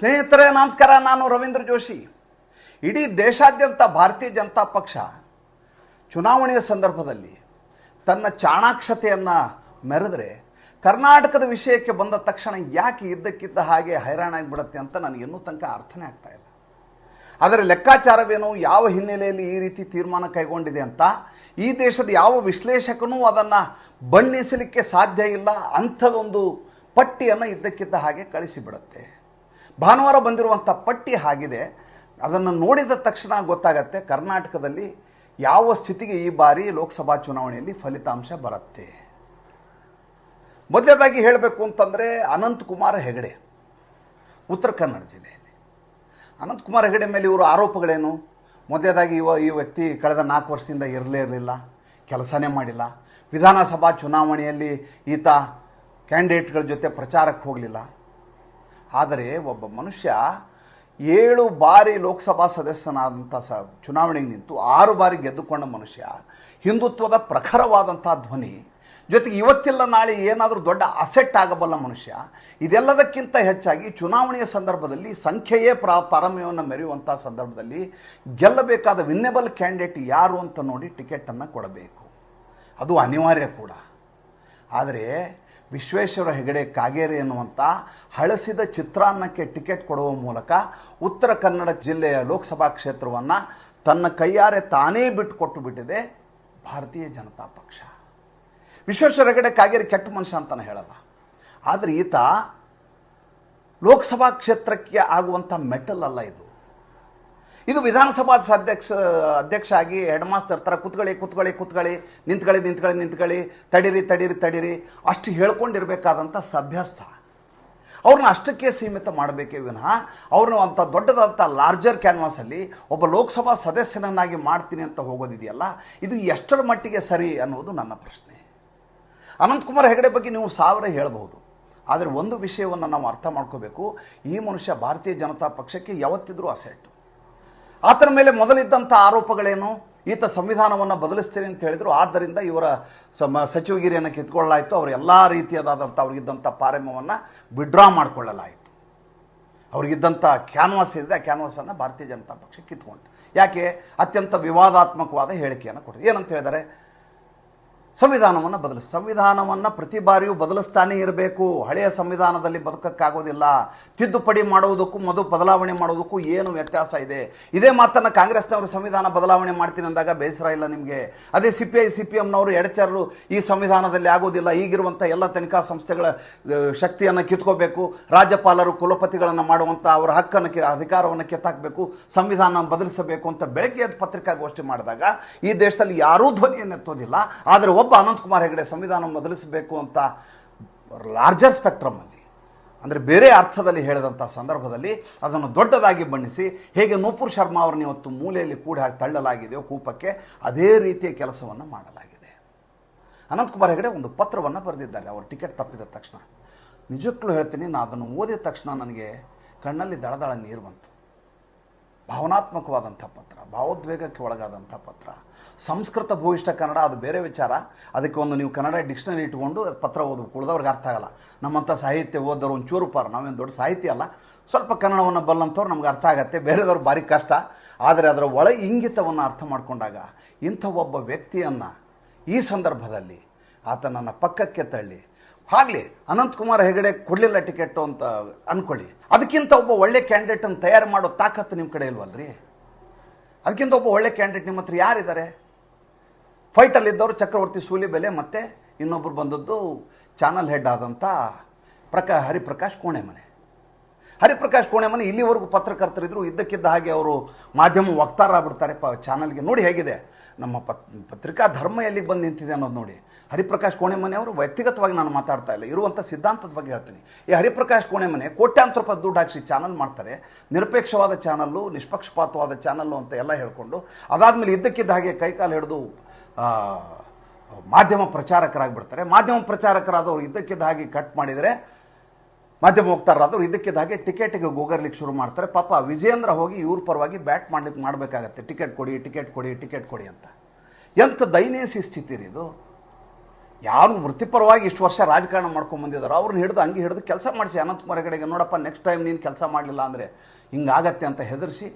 ಸ್ನೇಹಿತರೆ, ನಮಸ್ಕಾರ. ನಾನು ರವೀಂದ್ರ ಜೋಶಿ. ಇಡೀ ದೇಶಾದ್ಯಂತ ಭಾರತೀಯ ಜನತಾ ಪಕ್ಷ ಚುನಾವಣೆಯ ಸಂದರ್ಭದಲ್ಲಿ ತನ್ನ ಚಾಣಾಕ್ಷತೆಯನ್ನು ಮೆರೆದರೆ ಕರ್ನಾಟಕದ ವಿಷಯಕ್ಕೆ ಬಂದ ತಕ್ಷಣ ಯಾಕೆ ಇದ್ದಕ್ಕಿದ್ದ ಹಾಗೆ ಹೈರಾಣಾಗಿಬಿಡುತ್ತೆ ಅಂತ ನನಗೆ ಇನ್ನೂ ತನಕ ಅರ್ಥನೇ ಆಗ್ತಾ ಇಲ್ಲ. ಆದರೆ ಲೆಕ್ಕಾಚಾರವೇನು, ಯಾವ ಹಿನ್ನೆಲೆಯಲ್ಲಿ ಈ ರೀತಿ ತೀರ್ಮಾನ ಕೈಗೊಂಡಿದೆ ಅಂತ, ಈ ದೇಶದ ಯಾವ ವಿಶ್ಲೇಷಕನೂ ಅದನ್ನು ಬಣ್ಣಿಸಲಿಕ್ಕೆ ಸಾಧ್ಯ ಇಲ್ಲ. ಅಂಥದೊಂದು ಪಟ್ಟಿಯನ್ನು ಇದ್ದಕ್ಕಿದ್ದ ಹಾಗೆ ಕಳಿಸಿಬಿಡುತ್ತೆ. ಭಾನುವಾರ ಬಂದಿರುವಂಥ ಪಟ್ಟಿ ಆಗಿದೆ ಅದನ್ನು ನೋಡಿದ ತಕ್ಷಣ ಗೊತ್ತಾಗತ್ತೆ, ಕರ್ನಾಟಕದಲ್ಲಿ ಯಾವ ಸ್ಥಿತಿಗೆ ಈ ಬಾರಿ ಲೋಕಸಭಾ ಚುನಾವಣೆಯಲ್ಲಿ ಫಲಿತಾಂಶ ಬರುತ್ತೆ. ಮೊದಲನೇದಾಗಿ ಹೇಳಬೇಕು ಅಂತಂದರೆ ಅನಂತಕುಮಾರ್ ಹೆಗಡೆ, ಉತ್ತರ ಕನ್ನಡ ಜಿಲ್ಲೆಯಲ್ಲಿ. ಅನಂತಕುಮಾರ್ ಹೆಗಡೆ ಮೇಲೆ ಇವರು ಆರೋಪಗಳೇನು? ಮೊದಲನೇದಾಗಿ ಇವ ಈ ವ್ಯಕ್ತಿ ಕಳೆದ ನಾಲ್ಕು ವರ್ಷದಿಂದ ಇರಲೇ ಇರಲಿಲ್ಲ, ಕೆಲಸನೇ ಮಾಡಿಲ್ಲ. ವಿಧಾನಸಭಾ ಚುನಾವಣೆಯಲ್ಲಿ ಈತ ಕ್ಯಾಂಡಿಡೇಟ್ಗಳ ಜೊತೆ ಪ್ರಚಾರಕ್ಕೆ ಹೋಗಲಿಲ್ಲ. ಆದರೆ ಒಬ್ಬ ಮನುಷ್ಯ ಏಳು ಬಾರಿ ಲೋಕಸಭಾ ಸದಸ್ಯನಾದಂಥ ಸ ಚುನಾವಣೆಗೆ ನಿಂತು ಆರು ಬಾರಿ ಗೆದ್ದುಕೊಂಡ ಮನುಷ್ಯ ಹಿಂದುತ್ವದ ಪ್ರಖರವಾದಂಥ ಧ್ವನಿ. ಜೊತೆಗೆ ಇವತ್ತಿಲ್ಲ, ನಾಳೆ ಏನಾದರೂ ದೊಡ್ಡ ಅಸೆಟ್ ಆಗಬಲ್ಲ ಮನುಷ್ಯ. ಇದೆಲ್ಲದಕ್ಕಿಂತ ಹೆಚ್ಚಾಗಿ ಚುನಾವಣೆಯ ಸಂದರ್ಭದಲ್ಲಿ ಸಂಖ್ಯೆಯೇ ಪ್ರ ಪಾರಮ್ಯವನ್ನು ಮೆರೆಯುವಂಥ ಸಂದರ್ಭದಲ್ಲಿ ಗೆಲ್ಲಬೇಕಾದ ವಿನ್ನೆಬಲ್ ಕ್ಯಾಂಡಿಡೇಟ್ ಯಾರು ಅಂತ ನೋಡಿ ಟಿಕೆಟನ್ನು ಕೊಡಬೇಕು. ಅದು ಅನಿವಾರ್ಯ ಕೂಡ. ಆದರೆ ವಿಶ್ವೇಶ್ವರ ಹೆಗಡೆ ಕಾಗೇರಿ ಎನ್ನುವಂಥ ಹಳಸಿದ ಚಿತ್ರಾನ್ನಕ್ಕೆ ಟಿಕೆಟ್ ಕೊಡುವ ಮೂಲಕ ಉತ್ತರ ಕನ್ನಡ ಜಿಲ್ಲೆಯ ಲೋಕಸಭಾ ಕ್ಷೇತ್ರವನ್ನು ತನ್ನ ಕೈಯಾರೆ ತಾನೇ ಬಿಟ್ಟುಕೊಟ್ಟು ಬಿಟ್ಟಿದೆ ಭಾರತೀಯ ಜನತಾ ಪಕ್ಷ. ವಿಶ್ವೇಶ್ವರ ಹೆಗಡೆ ಕಾಗೇರಿ ಕೆಟ್ಟ ಮನುಷ್ಯ ಅಂತಾನೆ ಹೇಳಲ್ಲ. ಆದರೆ ಈತ ಲೋಕಸಭಾ ಕ್ಷೇತ್ರಕ್ಕೆ ಆಗುವಂಥ ಮೆಟಲ್ ಅಲ್ಲ ಇದು. ಇದು ವಿಧಾನಸಭಾ ಅಧ್ಯಕ್ಷ ಅಧ್ಯಕ್ಷ ಆಗಿ ಹೆಡ್ ಮಾಸ್ಟರ್ ಥರ ಕುತ್ಕೊಳ್ಳಿ ಕುತ್ಕೊಳ್ಳಿ ಕುತ್ಕೊಳ್ಳಿ, ನಿಂತ್ಕೊಳ್ಳಿ ನಿಂತ್ಕೊಳ್ಳಿ ನಿಂತ್ಕೊಳ್ಳಿ, ತಡೀರಿ ತಡೀರಿ ತಡೀರಿ, ಅಷ್ಟು ಹೇಳ್ಕೊಂಡಿರಬೇಕಾದಂಥ ಸಭ್ಯಸ್ಥ. ಅವ್ರನ್ನ ಅಷ್ಟಕ್ಕೆ ಸೀಮಿತ ಮಾಡಬೇಕೇ ವಿನಃ ಅವ್ರನ್ನ ಅಂಥ ದೊಡ್ಡದಾದಂಥ ಲಾರ್ಜರ್ ಕ್ಯಾನ್ವಾಸಲ್ಲಿ ಒಬ್ಬ ಲೋಕಸಭಾ ಸದಸ್ಯನನ್ನಾಗಿ ಮಾಡ್ತೀನಿ ಅಂತ ಹೋಗೋದಿದೆಯಲ್ಲ, ಇದು ಎಷ್ಟರ ಮಟ್ಟಿಗೆ ಸರಿ ಅನ್ನೋದು ನನ್ನ ಪ್ರಶ್ನೆ. ಅನಂತಕುಮಾರ್ ಹೆಗಡೆ ಬಗ್ಗೆ ನೀವು ಸಾವಿರ ಹೇಳಬಹುದು, ಆದರೆ ಒಂದು ವಿಷಯವನ್ನು ನಾವು ಅರ್ಥ ಮಾಡ್ಕೋಬೇಕು, ಈ ಮನುಷ್ಯ ಭಾರತೀಯ ಜನತಾ ಪಕ್ಷಕ್ಕೆ ಯಾವತ್ತಿದ್ರೂ ಅಸೆಟ್. ಆತನ ಮೇಲೆ ಮೊದಲಿದ್ದಂಥ ಆರೋಪಗಳೇನು? ಈತ ಸಂವಿಧಾನವನ್ನು ಬದಲಿಸ್ತೀನಿ ಅಂತ ಹೇಳಿದರು. ಆದ್ದರಿಂದ ಇವರ ಸಮ ಸಚಿವಗಿರಿಯನ್ನು ಕಿತ್ಕೊಳ್ಳಲಾಯಿತು. ಅವರು ಎಲ್ಲ ರೀತಿಯಾದಂಥ ಅವ್ರಿಗಿದ್ದಂಥ ಪಾರಮ್ಯವನ್ನು ವಿಡ್ರಾ ಮಾಡಿಕೊಳ್ಳಲಾಯಿತು. ಅವ್ರಿಗಿದ್ದಂಥ ಕ್ಯಾನ್ವಾಸ್ ಇದೆ ಆ ಕ್ಯಾನ್ವಾಸನ್ನು ಭಾರತೀಯ ಜನತಾ ಪಕ್ಷ ಕಿತ್ಕೊಂಡು ಯಾಕೆ? ಅತ್ಯಂತ ವಿವಾದಾತ್ಮಕವಾದ ಹೇಳಿಕೆಯನ್ನು ಕೊಟ್ಟಿದೆ. ಏನಂತ ಹೇಳಿದರೆ ಸಂವಿಧಾನವನ್ನು ಬದಲಿಸ ಸಂವಿಧಾನವನ್ನು ಪ್ರತಿ ಬಾರಿಯೂ ಬದಲಿಸ್ತಾನೇ ಇರಬೇಕು. ಹಳೆಯ ಸಂವಿಧಾನದಲ್ಲಿ ಬದುಕಕ್ಕಾಗೋದಿಲ್ಲ. ತಿದ್ದುಪಡಿ ಮಾಡುವುದಕ್ಕೂ ಮೊದಲು ಬದಲಾವಣೆ ಮಾಡುವುದಕ್ಕೂ ಏನು ವ್ಯತ್ಯಾಸ ಇದೆ? ಇದೇ ಮಾತನ್ನು ಕಾಂಗ್ರೆಸ್ನವರು ಸಂವಿಧಾನ ಬದಲಾವಣೆ ಮಾಡ್ತೀನಿ ಅಂದಾಗ ಬೇಸರ ಇಲ್ಲ ನಿಮಗೆ? ಅದೇ C P I C P ಎಮ್ನವರು ಎಡಚರರು ಈ ಸಂವಿಧಾನದಲ್ಲಿ ಆಗೋದಿಲ್ಲ. ಈಗಿರುವಂಥ ಎಲ್ಲ ತನಿಖಾ ಸಂಸ್ಥೆಗಳ ಶಕ್ತಿಯನ್ನು ಕಿತ್ಕೋಬೇಕು. ರಾಜ್ಯಪಾಲರು ಕುಲಪತಿಗಳನ್ನು ಮಾಡುವಂಥ ಅವರ ಹಕ್ಕನ್ನು ಕಿ, ಅಧಿಕಾರವನ್ನು ಕೆತ್ತಾಕಬೇಕು. ಸಂವಿಧಾನ ಬದಲಿಸಬೇಕು ಅಂತ ಬೆಳಗ್ಗೆ ಪತ್ರಿಕಾಗೋಷ್ಠಿ ಮಾಡಿದಾಗ ಈ ದೇಶದಲ್ಲಿ ಯಾರೂ ಧ್ವನಿಯನ್ನು ಎತ್ತೋದಿಲ್ಲ ಆದರೆ ಒಬ್ಬ ಅನಂತಕುಮಾರ್ ಹೆಗಡೆ ಸಂವಿಧಾನ ಬದಲಿಸಬೇಕು ಅಂತ ಲಾರ್ಜರ್ ಸ್ಪೆಕ್ಟ್ರಮಲ್ಲಿ ಅಂದರೆ ಬೇರೆ ಅರ್ಥದಲ್ಲಿ ಹೇಳಿದಂಥ ಸಂದರ್ಭದಲ್ಲಿ ಅದನ್ನು ದೊಡ್ಡದಾಗಿ ಬಣ್ಣಿಸಿ, ಹೇಗೆ ನೂಪುರ್ ಶರ್ಮಾ ಅವರನ್ನ ಇವತ್ತು ಮೂಲೆಯಲ್ಲಿ ಕೂಡಿ ಹಾಕಿ ತಳ್ಳಲಾಗಿದೆಯೋ ಕೂಪಕ್ಕೆ ಅದೇ ರೀತಿಯ ಕೆಲಸವನ್ನು ಮಾಡಲಾಗಿದೆ. ಅನಂತಕುಮಾರ್ ಹೆಗಡೆ ಒಂದು ಪತ್ರವನ್ನು ಬರೆದಿದ್ದಾರೆ, ಅವರು ಟಿಕೆಟ್ ತಪ್ಪಿದ ತಕ್ಷಣ. ನಿಜಕ್ಕೂ ಹೇಳ್ತೀನಿ, ನಾನು ಅದನ್ನು ಓದಿದ ತಕ್ಷಣ ನನಗೆ ಕಣ್ಣಲ್ಲಿ ದಳದಳ ನೀರು ಬಂತು. ಭಾವನಾತ್ಮಕವಾದಂಥ ಪತ್ರ, ಭಾವೋದ್ವೇಗಕ್ಕೆ ಒಳಗಾದಂಥ ಪತ್ರ. ಸಂಸ್ಕೃತ ಭೂಯಿಷ್ಠ ಕನ್ನಡ, ಅದು ಬೇರೆ ವಿಚಾರ. ಅದಕ್ಕೆ ಒಂದು ನೀವು ಕನ್ನಡ ಡಿಕ್ಷನರಿ ಇಟ್ಕೊಂಡು ಪತ್ರ ಓದು ಉಳಿದವ್ರಿಗೆ ಅರ್ಥ ಆಗಲ್ಲ. ನಮ್ಮಂಥ ಸಾಹಿತ್ಯ ಓದೋರು ಒಂಚೂರು ಚೂರು ಪಾರು, ನಾವೇನು ದೊಡ್ಡ ಸಾಹಿತ್ಯ ಅಲ್ಲ. ಸ್ವಲ್ಪ ಕನ್ನಡವನ್ನು ಬಲ್ಲಂಥವ್ರು ನಮ್ಗೆ ಅರ್ಥ ಆಗತ್ತೆ, ಬೇರೆದವ್ರು ಭಾರಿ ಕಷ್ಟ. ಆದರೆ ಅದರ ಒಳ ಇಂಗಿತವನ್ನು ಅರ್ಥ ಮಾಡಿಕೊಂಡಾಗ ಇಂಥ ಒಬ್ಬ ವ್ಯಕ್ತಿಯನ್ನು ಈ ಸಂದರ್ಭದಲ್ಲಿ ಆತನನ್ನು ಪಕ್ಕಕ್ಕೆ ತಳ್ಳಿ ಆಗಲಿ ಅನಂತಕುಮಾರ್ ಹೆಗಡೆ ಕೊಡಲಿಲ್ಲ ಟಿಕೆಟು ಅಂತ ಅಂದ್ಕೊಳ್ಳಿ ಅದಕ್ಕಿಂತ ಒಬ್ಬ ಒಳ್ಳೆ ಕ್ಯಾಂಡಿಡೇಟನ್ನು ತಯಾರು ಮಾಡೋ ತಾಕತ್ತು ನಿಮ್ಮ ಕಡೆ ಇಲ್ವಲ್ರಿ? ಅದಕ್ಕಿಂತ ಒಬ್ಬ ಒಳ್ಳೆ ಕ್ಯಾಂಡಿಡೇಟ್ ನಿಮ್ಮ ಹತ್ರ ಯಾರಿದ್ದಾರೆ? ಫೈಟಲ್ಲಿದ್ದವರು ಚಕ್ರವರ್ತಿ, ಸೂಲಿಬೆಲೆ ಮತ್ತು ಇನ್ನೊಬ್ಬರು ಬಂದದ್ದು ಚಾನಲ್ ಹೆಡ್ ಆದಂಥ ಪ್ರಕಾ, ಹರಿಪ್ರಕಾಶ್ ಕೋಣೆಮನೆ. ಹರಿಪ್ರಕಾಶ್ ಕೋಣೆಮನೆ ಇಲ್ಲಿವರೆಗೂ ಪತ್ರಕರ್ತರಿದ್ರು, ಇದ್ದಕ್ಕಿದ್ದ ಹಾಗೆ ಅವರು ಮಾಧ್ಯಮ ವಕ್ತಾರ ಆಗ್ಬಿಡ್ತಾರೆ ಪ, ಚಾನಲ್ಗೆ ನೋಡಿ ಹೇಗಿದೆ. ನಮ್ಮ ಪತ್, ಪತ್ರಿಕಾ ಧರ್ಮ ಎಲ್ಲಿಗೆ ಬಂದು ನಿಂತಿದೆ ಅನ್ನೋದು ನೋಡಿ. ಹರಿಪ್ರಕಾಶ್ ಕೋಣೆಮನೆ ಅವರು ವ್ಯಕ್ತಿಗತವಾಗಿ ನಾನು ಮಾತಾಡ್ತಾ ಇಲ್ಲ. ಇರುವಂಥ ಸಿದ್ಧಾಂತದ ಬಗ್ಗೆ ಹೇಳ್ತೀನಿ. ಈ ಹರಿಪ್ರಕಾಶ್ ಕೋಣೆಮನೆ ಕೋಟ್ಯಾಂತರ ರೂಪಾಯಿ ದುಡ್ಡು ಹಾಕಿಸಿ ಚಾನಲ್ ಮಾಡ್ತಾರೆ. ನಿರಪೇಕ್ಷವಾದ ಚಾನಲ್ಲು, ನಿಷ್ಪಕ್ಷಪಾತವಾದ ಚಾನಲ್ಲು ಅಂತ ಎಲ್ಲ ಹೇಳ್ಕೊಂಡು, ಅದಾದಮೇಲೆ ಇದ್ದಕ್ಕಿದ್ದ ಹಾಗೆ ಕೈಕಾಲು ಹಿಡಿದು ಮಾಧ್ಯಮ ಪ್ರಚಾರಕರಾಗ್ಬಿಡ್ತಾರೆ. ಮಾಧ್ಯಮ ಪ್ರಚಾರಕರಾದವರು ಇದ್ದಕ್ಕಿದ್ದ ಹಾಗೆ ಕಟ್ ಮಾಡಿದರೆ, ಮಾಧ್ಯಮ ವಕ್ತಾರರಾದವರು ಇದಕ್ಕಿದ್ದ ಹಾಗೆ ಟಿಕೆಟಿಗೆ ಗೋಗರ್ಲಿಕ್ಕೆ ಶುರು ಮಾಡ್ತಾರೆ. ಪಾಪ ವಿಜಯೇಂದ್ರ ಹೋಗಿ ಇವ್ರ ಪರವಾಗಿ ಬ್ಯಾಟ್ ಮಾಡಲಿಕ್ಕೆ ಮಾಡಬೇಕಾಗತ್ತೆ. ಟಿಕೆಟ್ ಕೊಡಿ ಟಿಕೆಟ್ ಕೊಡಿ ಟಿಕೆಟ್ ಕೊಡಿ ಅಂತ. ಎಂಥ ದಯನೀಯ ಸ್ಥಿತಿ ಇದು. ಯಾರು ವೃತ್ತಿಪರವಾಗಿ ಇಷ್ಟು ವರ್ಷ ರಾಜಕಾರಣ ಮಾಡ್ಕೊಂಡು ಬಂದಿದ್ದಾರೋ ಅವ್ರನ್ನ ಹಿಡಿದು ಹಂಗೆ ಹಿಡಿದು ಕೆಲಸ ಮಾಡಿಸಿ. ಅನಂತಕುಮಾರ್ ಕಡೆಗೆ ನೋಡಪ್ಪ ನೆಕ್ಸ್ಟ್ ಟೈಮ್ ನೀನು ಕೆಲಸ ಮಾಡಲಿಲ್ಲ ಅಂದರೆ ಹಿಂಗಾಗತ್ತೆ ಅಂತ ಹೆದರಿಸಿ,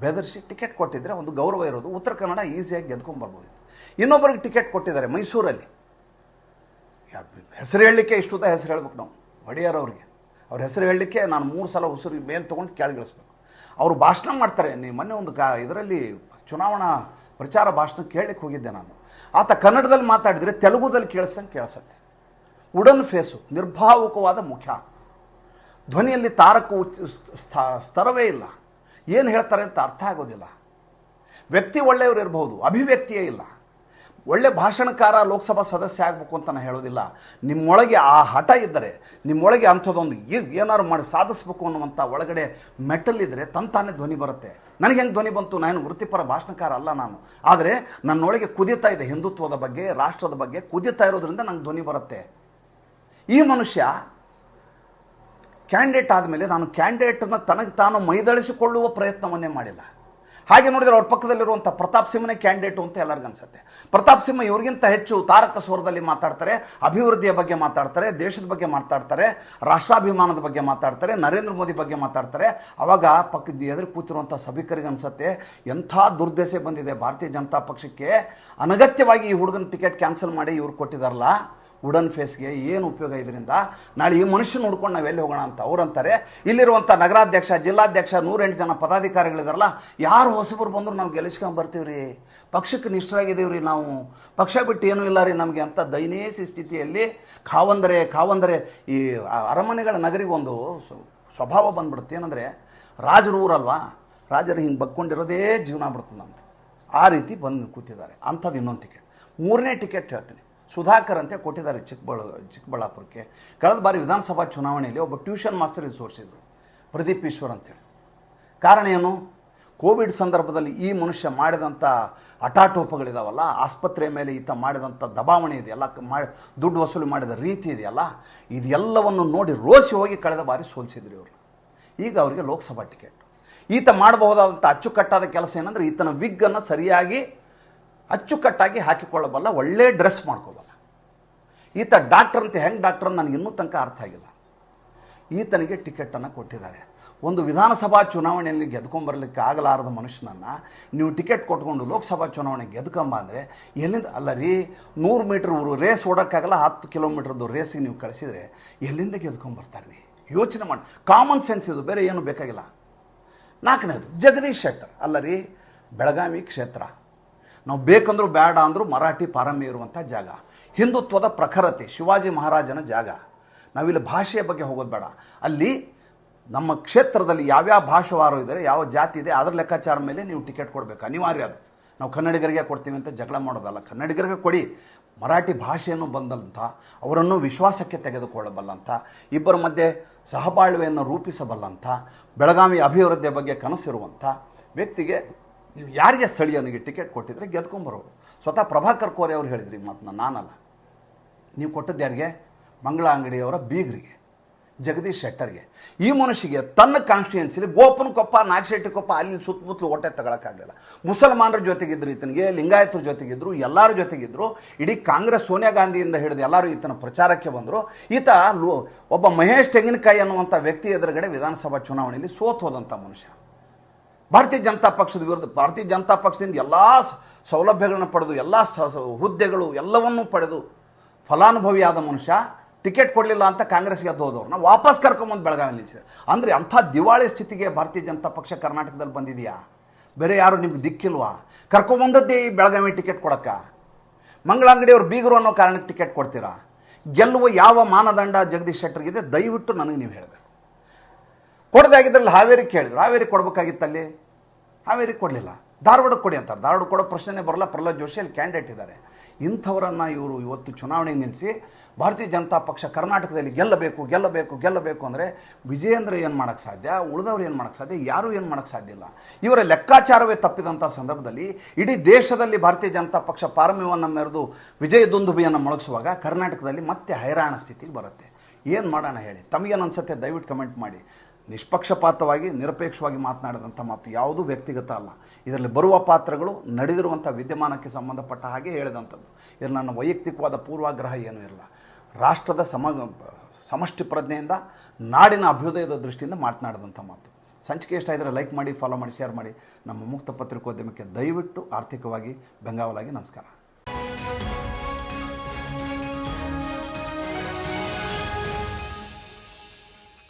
ಬೆದರಿಸಿ ಟಿಕೆಟ್ ಕೊಟ್ಟಿದ್ರೆ ಒಂದು ಗೌರವ ಇರೋದು. ಉತ್ತರ ಕನ್ನಡ ಈಸಿಯಾಗಿ ಗೆದ್ಕೊಂಡ್ಬರ್ಬೋದು ಇನ್ನೊಬ್ಬರಿಗೆ ಟಿಕೆಟ್ ಕೊಟ್ಟಿದ್ದಾರೆ ಮೈಸೂರಲ್ಲಿ. ಹೆಸರು ಹೇಳಲಿಕ್ಕೆ ಇಷ್ಟುದ ಹೆಸರು ಹೇಳ್ಬೇಕು ನಾವು. ಒಡೆಯರ್ ಅವ್ರಿಗೆ. ಅವ್ರ ಹೆಸರು ಹೇಳಲಿಕ್ಕೆ ನಾನು ಮೂರು ಸಲ ಉಸಿರು ಮೇಲೆ ತೊಗೊಂಡು ಕೆಳಗಿಳಿಸ್ಬೇಕು ಅವರು ಭಾಷಣ ಮಾಡ್ತಾರೆ. ನೀವು ಮೊನ್ನೆ ಒಂದು ಕಾ, ಇದರಲ್ಲಿ ಚುನಾವಣಾ ಪ್ರಚಾರ ಭಾಷಣ ಕೇಳಲಿಕ್ಕೆ ಹೋಗಿದ್ದೆ ನಾನು. ಆತ ಕನ್ನಡದಲ್ಲಿ ಮಾತಾಡಿದರೆ ತೆಲುಗುದಲ್ಲಿ ಕೇಳಿಸ್ದಂಗೆ ಕೇಳಿಸುತ್ತೆ. ಉಡನ್ ಫೇಸು, ನಿರ್ಭಾವುಕವಾದ ಮುಖ. ಧ್ವನಿಯಲ್ಲಿ ತಾರಕ ಸ್ತರವೇ ಇಲ್ಲ. ಏನು ಹೇಳ್ತಾರೆ ಅಂತ ಅರ್ಥ ಆಗೋದಿಲ್ಲ. ವ್ಯಕ್ತಿ ಒಳ್ಳೆಯವರು ಇರಬಹುದು, ಅಭಿವ್ಯಕ್ತಿಯೇ ಇಲ್ಲ. ಒಳ್ಳೆ ಭಾಷಣಕಾರ, ಲೋಕಸಭಾ ಸದಸ್ಯ ಆಗಬೇಕು ಅಂತ ನಾನು ಹೇಳೋದಿಲ್ಲ. ನಿಮ್ಮೊಳಗೆ ಆ ಹಠ ಇದ್ದರೆ, ನಿಮ್ಮೊಳಗೆ ಅಂಥದ್ದೊಂದು ಏನಾದ್ರು ಮಾಡಿ ಸಾಧಿಸ್ಬೇಕು ಅನ್ನುವಂಥ ಒಳಗಡೆ ಮೆಟಲ್ ಇದ್ದರೆ ತಂತಾನೆ ಧ್ವನಿ ಬರುತ್ತೆ. ನನಗೆ ಹೆಂಗೆ ಧ್ವನಿ ಬಂತು? ನಾನು ವೃತ್ತಿಪರ ಭಾಷಣಕಾರ ಅಲ್ಲ ನಾನು. ಆದರೆ ನನ್ನೊಳಗೆ ಕುದೀತಾ ಇದೆ ಹಿಂದುತ್ವದ ಬಗ್ಗೆ, ರಾಷ್ಟ್ರದ ಬಗ್ಗೆ ಕುದೀತಾ ಇರೋದ್ರಿಂದ ನಂಗೆ ಧ್ವನಿ ಬರುತ್ತೆ. ಈ ಮನುಷ್ಯ ಕ್ಯಾಂಡಿಡೇಟ್ ಆದಮೇಲೆ ನಾನು ಕ್ಯಾಂಡಿಡೇಟನ್ನು ತನಗೆ ತಾನು ಮೈದಳಿಸಿಕೊಳ್ಳುವ ಪ್ರಯತ್ನವನ್ನೇ ಮಾಡಿಲ್ಲ. ಹಾಗೆ ನೋಡಿದರೆ ಅವ್ರ ಪಕ್ಕದಲ್ಲಿರುವಂಥ ಪ್ರತಾಪ್ ಸಿಂಹನೇ ಕ್ಯಾಂಡಿಡೇಟು ಅಂತ ಎಲ್ಲರಿಗೂ ಅನ್ಸುತ್ತೆ. ಪ್ರತಾಪ್ ಸಿಂಹ ಇವ್ರಿಗಿಂತ ಹೆಚ್ಚು ತಾರಕ ಸ್ವರದಲ್ಲಿ ಮಾತಾಡ್ತಾರೆ, ಅಭಿವೃದ್ಧಿಯ ಬಗ್ಗೆ ಮಾತಾಡ್ತಾರೆ, ದೇಶದ ಬಗ್ಗೆ ಮಾತಾಡ್ತಾರೆ, ರಾಷ್ಟ್ರಾಭಿಮಾನದ ಬಗ್ಗೆ ಮಾತಾಡ್ತಾರೆ, ನರೇಂದ್ರ ಮೋದಿ ಬಗ್ಗೆ ಮಾತಾಡ್ತಾರೆ. ಅವಾಗ ಪಕ್ಕದ ಎದುರು ಕೂತಿರುವಂಥ ಸಭಿಕರಿಗೆ ಅನ್ಸುತ್ತೆ, ಎಂಥ ದುರ್ದೆಸೆ ಬಂದಿದೆ ಭಾರತೀಯ ಜನತಾ ಪಕ್ಷಕ್ಕೆ. ಅನಗತ್ಯವಾಗಿ ಈ ಹುಡುಗನ ಟಿಕೆಟ್ ಕ್ಯಾನ್ಸಲ್ ಮಾಡಿ ಇವ್ರು ಕೊಟ್ಟಿದಾರಲ್ಲ ವುಡನ್ ಫೇಸ್ಗೆ ಏನು ಉಪಯೋಗ ಇದರಿಂದ ನಾಳೆ ಈ ಮನುಷ್ಯನ ನೋಡ್ಕೊಂಡು ನಾವು ಎಲ್ಲಿ ಹೋಗೋಣ ಅಂತ ಅವರಂತಾರೆ ಇಲ್ಲಿರುವಂಥ ನಗರಾಧ್ಯಕ್ಷ, ಜಿಲ್ಲಾಧ್ಯಕ್ಷ ನೂರೆಂಟು ಜನ ಪದಾಧಿಕಾರಿಗಳಿದಾರಲ್ಲ, ಯಾರು ಹೊಸಬರು ಬಂದರೂ ನಾವು ಗೆಲ್ಲಿಸ್ಕೊಂಡು ಬರ್ತೀವಿ ರೀ ಪಕ್ಷಕ್ಕೆ ನಿಷ್ಠರಾಗಿದ್ದೀವಿ ರೀ ನಾವು. ಪಕ್ಷ ಬಿಟ್ಟು ಏನೂ ಇಲ್ಲ ರೀ ನಮಗೆ ಅಂತ ದಯನೀಯ ಸ್ಥಿತಿಯಲ್ಲಿ ಕಾವಂದರೆ ಕಾವಂದರೆ ಈ ಅರಮನೆಗಳ ನಗರಿಗೆ ಒಂದು ಸ್ವ- ಸ್ವಭಾವ ಬಂದ್ಬಿಡುತ್ತೆ. ಏನಂದರೆ ರಾಜರು ಊರಲ್ವಾ? ರಾಜರು ಹಿಂಗೆ ಬಕ್ಕೊಂಡಿರೋದೇ ಜೀವನ ಬಿಡ್ತದೆ ನಮ್ಮದು ಆ ರೀತಿ ಬಂದು ಕೂತಿದ್ದಾರೆ. ಅಂಥದ್ದು ಇನ್ನೊಂದು ಟಿಕೆಟ್ ಮೂರನೇ ಟಿಕೆಟ್ ಹೇಳ್ತೀನಿ. ಸುಧಾಕರ್ ಅಂತ ಕೊಟ್ಟಿದ್ದಾರೆ ಚಿಕ್ಕಬಳ್ಳ, ಚಿಕ್ಕಬಳ್ಳಾಪುರಕ್ಕೆ. ಕಳೆದ ಬಾರಿ ವಿಧಾನಸಭಾ ಚುನಾವಣೆಯಲ್ಲಿ ಒಬ್ಬ ಟ್ಯೂಷನ್ ಮಾಸ್ಟರ್ ಸೋರಿಸಿದ್ರು, ಪ್ರದೀಪ್ ಈಶ್ವರ್ ಅಂತೇಳಿ. ಕಾರಣ ಏನು? ಕೋವಿಡ್ ಸಂದರ್ಭದಲ್ಲಿ ಈ ಮನುಷ್ಯ ಮಾಡಿದಂಥ ಹಠಾಟೋಪಗಳಿದಾವಲ್ಲ ಆಸ್ಪತ್ರೆಯ ಮೇಲೆ ಈತ ಮಾಡಿದಂಥ ದಬಾವಣೆ ಇದೆಯಲ್ಲ, ಮಾ, ದುಡ್ಡು ವಸೂಲಿ ಮಾಡಿದ ರೀತಿ ಇದೆಯಲ್ಲ, ಇದೆಲ್ಲವನ್ನು ನೋಡಿ ರೋಸಿ ಹೋಗಿ ಕಳೆದ ಬಾರಿ ಸೋಲಿಸಿದ್ರು ಇವರು. ಈಗ ಅವರಿಗೆ ಲೋಕಸಭಾ ಟಿಕೆಟ್. ಈತ ಮಾಡಬಹುದಾದಂಥ ಅಚ್ಚುಕಟ್ಟಾದ ಕೆಲಸ ಏನಂದರೆ ಈತನ ವಿಗ್ಗನ್ನು ಸರಿಯಾಗಿ ಅಚ್ಚುಕಟ್ಟಾಗಿ ಹಾಕಿಕೊಳ್ಳಬಲ್ಲ, ಒಳ್ಳೆ ಡ್ರೆಸ್ ಮಾಡ್ಕೋಬಲ್ಲ. ಈತ ಡಾಕ್ಟರ್ ಅಂತ ಹೆಂಗೆ ಡಾಕ್ಟರ್ ನನಗೆ ಇನ್ನೂ ತನಕ ಅರ್ಥ ಆಗಿಲ್ಲ. ಈತನಿಗೆ ಟಿಕೆಟನ್ನು ಕೊಟ್ಟಿದ್ದಾರೆ. ಒಂದು ವಿಧಾನಸಭಾ ಚುನಾವಣೆಯಲ್ಲಿ ಗೆದ್ಕೊಂಬರ್ಲಿಕ್ಕೆ ಆಗಲಾರದ ಮನುಷ್ಯನನ್ನು ನೀವು ಟಿಕೆಟ್ ಕೊಟ್ಕೊಂಡು ಲೋಕಸಭಾ ಚುನಾವಣೆ ಗೆದ್ಕೊಂಬ ಅಂದರೆ ಎಲ್ಲಿಂದ ಅಲ್ಲ ರೀ, ನೂರು ಮೀಟ್ರ್ ರೇಸ್ ಓಡೋಕ್ಕಾಗಲ್ಲ, ಹತ್ತು ಕಿಲೋಮೀಟ್ರದ್ದು ರೇಸಿಗೆ ನೀವು ಕಳಿಸಿದರೆ ಎಲ್ಲಿಂದ ಗೆದ್ಕೊಂಬರ್ತಾರೆ ರೀ ಯೋಚನೆ ಮಾಡಿ ಕಾಮನ್ ಸೆನ್ಸ್ ಇದು, ಬೇರೆ ಏನು ಬೇಕಾಗಿಲ್ಲ. ನಾಲ್ಕನೇದು, ಜಗದೀಶ್ ಶೆಟ್ಟರ್. ಅಲ್ಲ ರೀ, ಬೆಳಗಾವಿ ಕ್ಷೇತ್ರ. ನಾವು ಬೇಕಂದ್ರೂ ಬೇಡ ಅಂದರೂ ಮರಾಠಿ ಪಾರಮ್ಯ ಇರುವಂಥ ಜಾಗ. ಹಿಂದುತ್ವದ ಪ್ರಖರತೆ, ಶಿವಾಜಿ ಮಹಾರಾಜನ ಜಾಗ. ನಾವಿಲ್ಲಿ ಭಾಷೆಯ ಬಗ್ಗೆ ಹೋಗೋದು ಬೇಡ. ಅಲ್ಲಿ ನಮ್ಮ ಕ್ಷೇತ್ರದಲ್ಲಿ ಯಾವ್ಯಾವ ಭಾಷೆವಾರು ಇದ್ದಾರೆ ಯಾವ ಜಾತಿ ಇದೆ, ಅದರ ಲೆಕ್ಕಾಚಾರ ಮೇಲೆ ನೀವು ಟಿಕೆಟ್ ಕೊಡಬೇಕು. ಅನಿವಾರ್ಯ ಅದು. ನಾವು ಕನ್ನಡಿಗರಿಗೆ ಕೊಡ್ತೀವಿ ಅಂತ ಜಗಳ ಮಾಡೋದಲ್ಲ. ಕನ್ನಡಿಗರಿಗೆ ಕೊಡಿ. ಮರಾಠಿ ಭಾಷೆಯನ್ನು ಬಂದಂಥ ಅವರನ್ನು ವಿಶ್ವಾಸಕ್ಕೆ ತೆಗೆದುಕೊಳ್ಳಬಲ್ಲಂಥ ಇಬ್ಬರ ಮಧ್ಯೆ ಸಹಬಾಳ್ವೆಯನ್ನು ರೂಪಿಸಬಲ್ಲಂಥ ಬೆಳಗಾವಿ ಅಭಿವೃದ್ಧಿಯ ಬಗ್ಗೆ ಕನಸಿರುವಂಥ ವ್ಯಕ್ತಿಗೆ ನೀವು ಯಾರಿಗೆ ಸ್ಥಳೀಯನಿಗೆ ಟಿಕೆಟ್ ಕೊಟ್ಟಿದ್ರೆ ಗೆದ್ಕೊಂಬರೋರು. ಸ್ವತಃ ಪ್ರಭಾಕರ್ ಕೋರೆ ಅವ್ರು ಹೇಳಿದ್ರಿ ಮಾತನ್ನ, ನಾನಲ್ಲ. ನೀವು ಕೊಟ್ಟದ್ದು ಯಾರಿಗೆ? ಮಂಗಳ ಅಂಗಡಿಯವರ ಬೀಗರಿಗೆ, ಜಗದೀಶ್ ಶೆಟ್ಟರ್ಗೆ. ಈ ಮನುಷ್ಯಗೆ ತನ್ನ ಕಾನ್ಸ್ಟಿಟ್ಯೂನ್ಸಿಲಿ ಗೋಪನಕೊಪ್ಪ ನಾಗಶೆಟ್ಟಿಕೊಪ್ಪ ಅಲ್ಲಿ ಸುತ್ತಮುತ್ತಲು ಹೊಟ್ಟೆ ತಗೊಳಕ್ಕಾಗಲಿಲ್ಲ. ಮುಸಲ್ಮಾನರ ಜೊತೆಗಿದ್ರು ಈತನಿಗೆ, ಲಿಂಗಾಯತರ ಜೊತೆಗಿದ್ರು, ಎಲ್ಲರ ಜೊತೆಗಿದ್ರು. ಇಡೀ ಕಾಂಗ್ರೆಸ್ ಸೋನಿಯಾ ಗಾಂಧಿಯಿಂದ ಹಿಡಿದು ಎಲ್ಲರೂ ಈತನ ಪ್ರಚಾರಕ್ಕೆ ಬಂದರು. ಈತ ಒಬ್ಬ ಮಹೇಶ್ ತೆಂಗಿನಕಾಯಿ ಅನ್ನುವಂಥ ವ್ಯಕ್ತಿ ಎದುರುಗಡೆ ವಿಧಾನಸಭಾ ಚುನಾವಣೆಯಲ್ಲಿ ಸೋತ್ ಮನುಷ್ಯ. ಭಾರತೀಯ ಜನತಾ ಪಕ್ಷದ ವಿರುದ್ಧ, ಭಾರತೀಯ ಜನತಾ ಪಕ್ಷದಿಂದ ಎಲ್ಲ ಸೌಲಭ್ಯಗಳನ್ನು ಪಡೆದು, ಎಲ್ಲ ಹುದ್ದೆಗಳು ಎಲ್ಲವನ್ನೂ ಪಡೆದು ಫಲಾನುಭವಿಯಾದ ಮನುಷ್ಯ ಟಿಕೆಟ್ ಕೊಡಲಿಲ್ಲ ಅಂತ ಕಾಂಗ್ರೆಸ್ಗೆ ಅದು ಹೋದವ್ರು. ನಾವು ವಾಪಸ್ ಕರ್ಕೊಂಬಂದು ಬೆಳಗಾವಿ ನಿಲ್ಲಿಸಿದೆ ಅಂದರೆ ಅಂಥ ದಿವಾಳಿ ಸ್ಥಿತಿಗೆ ಭಾರತೀಯ ಜನತಾ ಪಕ್ಷ ಕರ್ನಾಟಕದಲ್ಲಿ ಬಂದಿದೆಯಾ? ಬೇರೆ ಯಾರು ನಿಮ್ಗೆ ದಿಕ್ಕಿಲ್ವಾ? ಕರ್ಕೊಂಬಂದದ್ದೇ ಈ ಬೆಳಗಾವಿ ಟಿಕೆಟ್ ಕೊಡಕ್ಕ? ಅವರು ಬೀಗರು ಅನ್ನೋ ಕಾರಣಕ್ಕೆ ಟಿಕೆಟ್ ಕೊಡ್ತೀರಾ? ಗೆಲ್ಲುವ ಯಾವ ಮಾನದಂಡ ಜಗದೀಶ್ ಶೆಟ್ಟರ್ಗಿದೆ, ದಯವಿಟ್ಟು ನನಗೆ ನೀವು ಹೇಳಬೇಕು. ಕೊಡದಾಗಿದ್ರಲ್ಲಿ ಹಾವೇರಿ ಕೇಳಿದ್ರು. ಹಾವೇರಿ ಕೊಡಬೇಕಾಗಿತ್ತಲ್ಲಿ? ಹಾವೇರಿ ಕೊಡಲಿಲ್ಲ. ಧಾರವಾಡಕ್ಕೆ ಕೊಡಿ ಅಂತಾರೆ. ಧಾರವಾಡ ಕೊಡೋ ಪ್ರಶ್ನೆನೇ ಬರಲ್ಲ. ಪ್ರಹ್ಲಾದ್ ಜೋಶಿ ಅಲ್ಲಿ ಕ್ಯಾಂಡಿಡೇಟ್ ಇದ್ದಾರೆ. ಇಂಥವರನ್ನು ಇವರು ಇವತ್ತು ಚುನಾವಣೆಗೆ ನಿಲ್ಲಿಸಿ ಭಾರತೀಯ ಜನತಾ ಪಕ್ಷ ಕರ್ನಾಟಕದಲ್ಲಿ ಗೆಲ್ಲಬೇಕು ಗೆಲ್ಲಬೇಕು ಗೆಲ್ಲಬೇಕು ಅಂದರೆ ವಿಜಯೇಂದ್ರ ಏನು ಮಾಡೋಕ್ಕೆ ಸಾಧ್ಯ? ಉಳಿದವ್ರು ಏನು ಮಾಡೋಕ್ಕೆ ಸಾಧ್ಯ? ಯಾರೂ ಏನು ಮಾಡೋಕ್ಕೆ ಸಾಧ್ಯ ಇಲ್ಲ. ಇವರ ಲೆಕ್ಕಾಚಾರವೇ ತಪ್ಪಿದಂಥ ಸಂದರ್ಭದಲ್ಲಿ ಇಡೀ ದೇಶದಲ್ಲಿ ಭಾರತೀಯ ಜನತಾ ಪಕ್ಷ ಪಾರಮ್ಯವನ್ನು ಮೆರೆದು ವಿಜಯ ದುಂದುಬಿಯನ್ನು ಮೊಳಗಿಸುವಾಗ ಕರ್ನಾಟಕದಲ್ಲಿ ಮತ್ತೆ ಹೈರಾಣ ಸ್ಥಿತಿಗೆ ಬರುತ್ತೆ. ಏನು ಮಾಡೋಣ ಹೇಳಿ? ತಮಗೇನು ಅನ್ಸುತ್ತೆ? ದಯವಿಟ್ಟು ಕಮೆಂಟ್ ಮಾಡಿ. ನಿಷ್ಪಕ್ಷಪಾತವಾಗಿ, ನಿರಪೇಕ್ಷವಾಗಿ ಮಾತನಾಡಿದಂಥ ಮಾತು ಯಾವುದೂ ವ್ಯಕ್ತಿಗತ ಅಲ್ಲ. ಇದರಲ್ಲಿ ಬರುವ ಪಾತ್ರಗಳು ನಡೆದಿರುವಂಥ ವಿದ್ಯಮಾನಕ್ಕೆ ಸಂಬಂಧಪಟ್ಟ ಹಾಗೆ ಹೇಳಿದಂಥದ್ದು. ಇದು ನನ್ನ ವೈಯಕ್ತಿಕವಾದ ಪೂರ್ವಾಗ್ರಹ ಏನೂ ಇಲ್ಲ. ರಾಷ್ಟ್ರದ ಸಮ, ಸಮಷ್ಟಿ ಪ್ರಜ್ಞೆಯಿಂದ, ನಾಡಿನ ಅಭ್ಯುದಯದ ದೃಷ್ಟಿಯಿಂದ ಮಾತನಾಡಿದಂಥ ಮಾತು. ಸಂಚಿಕೆ ಇಷ್ಟ ಲೈಕ್ ಮಾಡಿ, ಫಾಲೋ ಮಾಡಿ, ಶೇರ್ ಮಾಡಿ. ನಮ್ಮ ಮುಕ್ತ ಪತ್ರಿಕೋದ್ಯಮಕ್ಕೆ ದಯವಿಟ್ಟು ಆರ್ಥಿಕವಾಗಿ, ಬೆಂಗಾವಲಾಗಿ ನಮಸ್ಕಾರ.